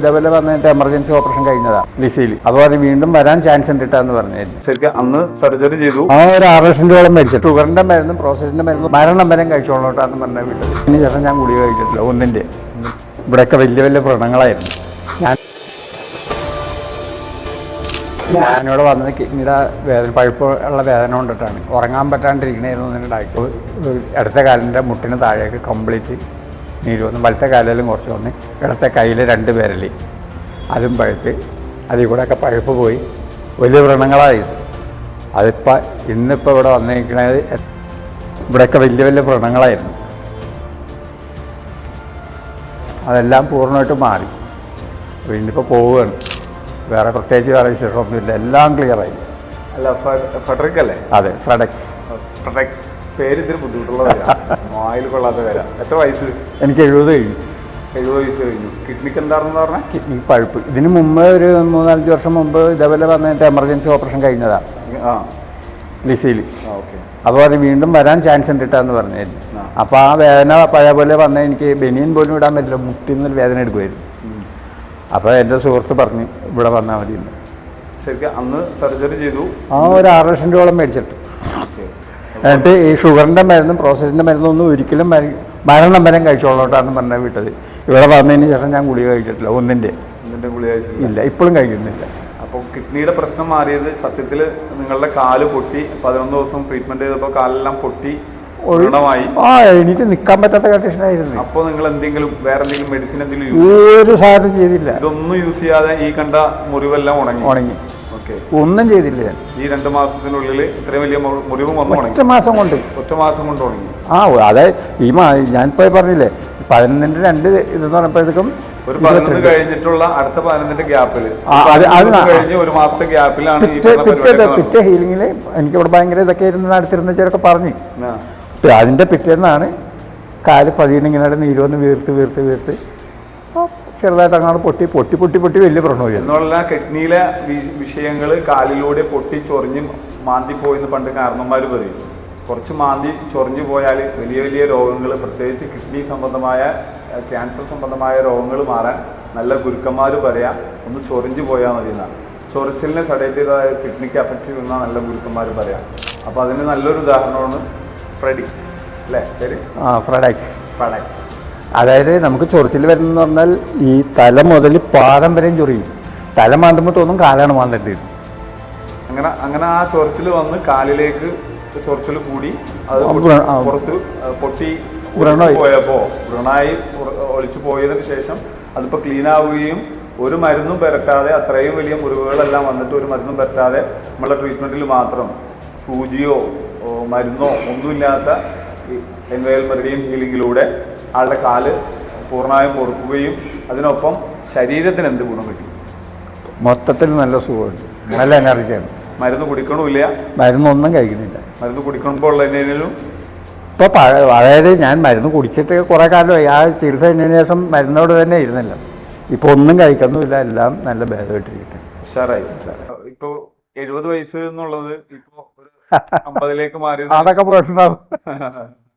ഇതേപോലെ പറഞ്ഞിട്ട് emergency operation കഴിഞ്ഞതാ ലിസിയിൽ അതുപോലെ വീണ്ടും വരാൻ ചാൻസ് ഉണ്ട് എന്ന് പറഞ്ഞായിരുന്നു. ശരിക്കും അന്ന് സർജറി ചെയ്തു. ആ ഒരു ആറ് ലക്ഷം രൂപ മേടിച്ചു ഷുഗറിന്റെ മരുന്നും പ്രോസസിന്റെ മരുന്നും മരണം വരെ കഴിച്ചോളോട്ടാന്ന് പറഞ്ഞ വീട്ടിൽ. അതിന് ശേഷം ഞാൻ ഗുളിക കഴിച്ചിട്ടില്ല ഒന്നിന്റെ ഇവിടെയൊക്കെ വലിയ വലിയ വ്രണങ്ങളായിരുന്നു. ഞാൻ ഞാനിവിടെ വന്നത് കിഡ്നിയുടെ വേദന പഴുപ്പുള്ള വേദന കൊണ്ടിട്ടാണ്. ഉറങ്ങാൻ പറ്റാണ്ടിരിക്കണേന്ന് ഡാക്ടർ അടുത്ത കാലിന്റെ മുട്ടിന് താഴേക്ക് കംപ്ലീറ്റ് നീര് വന്ന് വലത്തെ കാലിലും കുറച്ച് വന്ന് ഇടത്തെ കയ്യിൽ രണ്ട് പേരലി അതും പഴുത്ത്. അതിൽ കൂടെ ഒക്കെ പഴുപ്പ് പോയി. വലിയ വ്രണങ്ങളായിരുന്നു അതിപ്പോൾ ഇന്നിപ്പോൾ ഇവിടെ വന്നിരിക്കുന്നത് ഇവിടെയൊക്കെ വലിയ വലിയ വ്രണങ്ങളായിരുന്നു. അതെല്ലാം പൂർണമായിട്ട് മാറി. ഇന്നിപ്പോൾ പോവുകയാണ്. വേറെ പ്രത്യേകിച്ച് വേറെ വിശേഷമൊന്നുമില്ല. എല്ലാം ക്ലിയറായി അല്ല ഫെഡറിക് അല്ലേ അതെ ഫ്രഡക്സ് ഫ്രെഡക്സ് പേര് ഇത്തിരി ബുദ്ധിമുട്ടുള്ള പേരാ വായിൽ കൊള്ളാത്ത പേരാ എത്ര വയസ്സ്? എനിക്ക് എഴുപത് കഴിഞ്ഞു. എഴുപത് വയസ്സ് കഴിഞ്ഞു. കിഡ്നിക്ക് എന്താണെന്ന് പറഞ്ഞാൽ കിഡ്നി പഴുപ്പ്. ഇതിന് മുമ്പ് ഒരു മൂന്നാലഞ്ച് വർഷം മുമ്പ് ഇതേപോലെ പറഞ്ഞിട്ട് എമർജൻസി ഓപ്പറേഷൻ കഴിഞ്ഞതാ. ആ. ലിസിയിൽ ഓക്കെ. അതുപോലെ വീണ്ടും വരാൻ ചാൻസ് ഉണ്ട് എന്ന് പറഞ്ഞായിരുന്നു അപ്പോൾ ആ വേദന പഴയ പോലെ വന്നാൽ എനിക്ക് ബെനിയൻ പോലും ഇടാൻ പറ്റില്ല. മുട്ടിൽ നിന്നൊരു വേദന എടുക്കുമായിരുന്നു അപ്പോൾ എന്റെ സുഹൃത്ത് പറഞ്ഞു ഇവിടെ വന്നാൽ മതി ശരിക്കും അന്ന് സർജറി ചെയ്തു. ആ ഒരു ആറ് ലക്ഷം രൂപയോളം മേടിച്ചിട്ട് ഓക്കെ എന്നിട്ട് ഈ ഷുഗറിന്റെ മരുന്നും പ്രോസസ്സിന്റെ മരുന്നും ഒന്നും ഒരിക്കലും മര- മരണം വരെ കഴിച്ചോളോട്ടാണ് പറഞ്ഞ വിട്ടത് ഇവിടെ വന്നതിന് ശേഷം ഞാൻ ഗുളിക കഴിച്ചിട്ടില്ല ഒന്നിന്റെ. ഇല്ല ഇപ്പോഴും കഴിക്കുന്നില്ല. അപ്പോൾ കിഡ്നിയുടെ പ്രശ്നം മാറിയത് സത്യത്തിൽ നിങ്ങളുടെ കാൽ പൊട്ടി പതിനൊന്ന് ദിവസം ട്രീറ്റ്മെന്റ് ചെയ്തപ്പോൾ കാലെല്ലാം പൊട്ടി ആ എനിക്ക് നിൽക്കാൻ പറ്റാത്ത കണ്ടീഷനായിരുന്നു അപ്പോൾ നിങ്ങൾ എന്തെങ്കിലും വേറെ എന്തെങ്കിലും മെഡിസിൻ എന്തെങ്കിലും യൂസ് ഒരു സാധനം ചെയ്തില്ല. ഇതൊന്നും യൂസ് ചെയ്യാതെ ഈ കണ്ട മുറിവെല്ലാം ഉണങ്ങി. ഉണങ്ങി. ഒന്നും ചെയ്തില്ല ഞാൻ. ഈ രണ്ട് മാസത്തിനുള്ളിൽ ഇത്രയും വലിയ മുറിവ് ഒറ്റ മാസം കൊണ്ട്. ഒറ്റ മാസം കൊണ്ട് തുടങ്ങി. ആ അതെ ഈ മാ ഞാനിപ്പോൾ പറഞ്ഞില്ലേ പതിനൊന്നിന്റെ രണ്ട് ഇതെന്ന് പറഞ്ഞപ്പോഴത്തേക്കും ഒരു പതിനൊന്ന് കഴിഞ്ഞിട്ടുള്ള അടുത്ത പതിനൊന്നിന്റെ ഗ്യാപ്പിൽ കഴിഞ്ഞ് ഒരു മാസത്തെ ഗ്യാപ്പിലാണ് പിറ്റേ ഹീലിംഗിൽ പിറ്റേ പരിപാടിയൊക്കെ എനിക്ക് ഇവിടെ ഭയങ്കര ഇതൊക്കെ ഇരുന്ന് നടത്തിരുന്ന ചിലൊക്കെ പറഞ്ഞു അതിന്റെ പിറ്റേന്നാണ് കാൽ പതിയിനിങ്ങനെ നീരോന്ന് വീർത്ത് വീർത്ത് വീർത്ത് ആ, ചെറുതായിട്ട് അങ്ങോട്ട് പൊട്ടി പൊട്ടി പൊട്ടി പൊട്ടി വലിയ പ്രശ്നമായി എന്നുള്ള കിഡ്നിയിലെ വിഷയങ്ങൾ കാലിലൂടെ പൊട്ടി ചൊറിഞ്ഞ് മാന്തി പോയെന്ന് പണ്ട് കാരണന്മാർ പറയും. കുറച്ച് മാന്തി ചൊറിഞ്ഞു പോയാൽ വലിയ വലിയ രോഗങ്ങൾ പ്രത്യേകിച്ച് കിഡ്നി സംബന്ധമായ ക്യാൻസർ സംബന്ധമായ രോഗങ്ങൾ മാറാൻ നല്ല ഗുരുക്കന്മാർ പറയാം ഒന്ന് ചൊറിഞ്ഞു പോയാൽ മതി എന്നാണ്. ചൊറിച്ചിലിനെ സഡേറ്റീവായ കിഡ്നിക്ക് അഫക്റ്റ് ചെയ്യുന്ന നല്ല ഗുരുക്കന്മാർ പറയാം. അപ്പോൾ അതിന് നല്ലൊരു ഉദാഹരണമാണ് ഫ്രെഡി അല്ലേ? ശരി ആ ഫ്രഡക്സ്. ഫ്രഡക്സ്. അതായത് നമുക്ക് ചൊറിച്ചിൽ വരുന്നതെന്ന് പറഞ്ഞാൽ ഈ തല മുതൽ പാദം വരെയും ചൊറിയും തല മാന്തുമ്പോൾ തോന്നും കാലാണ് മാന്തേണ്ടത് അങ്ങനെ അങ്ങനെ ആ ചൊറിച്ചിൽ വന്ന് കാലിലേക്ക് ചൊറിച്ചിൽ കൂടി അത്. പുറത്ത് പൊട്ടി. പോയപ്പോ വ്രണായി ഒളിച്ചു പോയതിനു ശേഷം അതിപ്പോ ക്ലീൻ ആവുകയും ഒരു മരുന്നും പെരട്ടാതെ അത്രയും വലിയ മുറിവുകളെല്ലാം വന്നിട്ട് ഒരു മരുന്നും പെരട്ടാതെ നമ്മളെ ട്രീറ്റ്മെന്റിൽ മാത്രം സൂചിയോ മരുന്നോ ഒന്നുമില്ലാത്ത എൻവയൽ മെറിഡിയൻ ഹീലിങ്ങിലൂടെ ആളുടെ കാൽ പൂർണമായും പൊറുക്കുകയും അതിനൊപ്പം ശരീരത്തിന് എന്ത് ഗുണം കിട്ടും? മൊത്തത്തിൽ നല്ല സുഖമുണ്ട് നല്ല എനർജിയാണ് മരുന്ന് കുടിക്കണമില്ല? മരുന്നൊന്നും കഴിക്കുന്നില്ല. മരുന്ന് കുടിക്കുമ്പോൾ ഉള്ളതിനും ഇപ്പോൾ പഴ അതായത് ഞാൻ മരുന്ന് കുടിച്ചിട്ട് കുറേ കാലമായി. ആ ചികിത്സ കഴിഞ്ഞതിന് ശേഷം മരുന്നോട് തന്നെ ഇരുന്നില്ല. ഇപ്പോൾ ഒന്നും കഴിക്കുന്നുമില്ല. എല്ലാം നല്ല ഭേദമായിട്ട് കിട്ടും ഉഷാറായി. ഇപ്പൊ എഴുപത് വയസ്സ് എന്നുള്ളത് ഇപ്പൊ ഒരു അമ്പതിലേക്ക് മാറി അതൊക്കെ പ്രശ്നമാവും.